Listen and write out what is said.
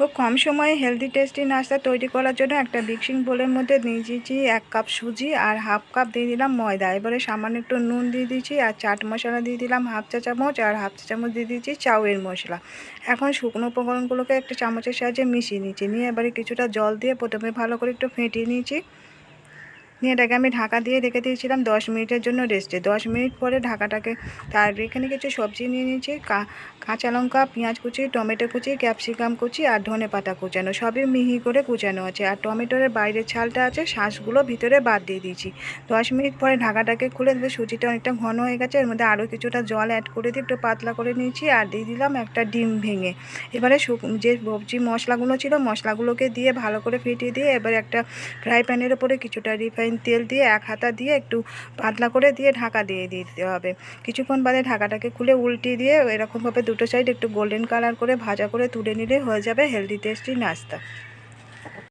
খুব কম সময়ে healthy tasty নাস্তা তৈরি করার জন্য একটা মিক্সিং বোলের মধ্যে দিয়ে দিয়েছি এক কাপ সুজি আর হাফ কাপ দিয়ে দিলাম ময়দা। এবারে সামান্য একটু নুন দিয়ে দিয়েছি আর চাট মশলা দিয়ে দিলাম হাফ চা চামচ আর হাফ চা চামচ দিয়ে দিয়েছি চাউয়ের মশলা। এখন শুকনো উপকরণগুলোকে একটা চামচের সাহায্যে মিশিয়ে নিয়েছি নিয়ে এবারে কিছুটা জল দিয়ে প্রথমে ভালো করে একটু ফেটিয়ে নিয়েছি। নিয়ে এটাকে আমি ঢাকা দিয়ে রেখে দিয়েছিলাম দশ মিনিটের জন্য রেস্টে দশ মিনিট পরে ঢাকাটাকে তার এখানে কিছু সবজি নিয়ে নিয়েছি। কাঁচা লঙ্কা, পেঁয়াজ কুচি, টমেটো কুচি, ক্যাপসিকাম কুচি আর ধনে পাতা কুচানো, সবই মিহি করে কুচানো আছে। আর টমেটোর বাইরের ছালটা আছে, শাঁসগুলো ভিতরে বাদ দিয়ে দিয়েছি। দশ মিনিট পরে ঢাকাটাকে খুলে দেবে, সুজিটা অনেকটা ঘন হয়ে গেছে, এর মধ্যে আরও কিছুটা জল অ্যাড করে দিয়ে একটু পাতলা করে নিয়েছি আর দিয়ে দিলাম একটা ডিম ভেঙে। এবারে যে সবজি মশলাগুলো ছিল, মশলাগুলোকে দিয়ে ভালো করে ফেটিয়ে দিয়ে এবারে একটা ফ্রাই প্যানের ওপরে কিছুটা রিফাইন তেল দিয়ে এক হাতা দিয়ে একটু পাতলা করে দিয়ে ঢাকা দিয়ে দিতে হবে। কিছুক্ষণ বাদে ঢাকাটাকে খুলে উল্টিয়ে দিয়ে এরকমভাবে দুটো সাইড একটু গোল্ডেন কালার করে ভাজা করে তুলে নিলে হয়ে যাবে হেলদি টেস্টি নাস্তা।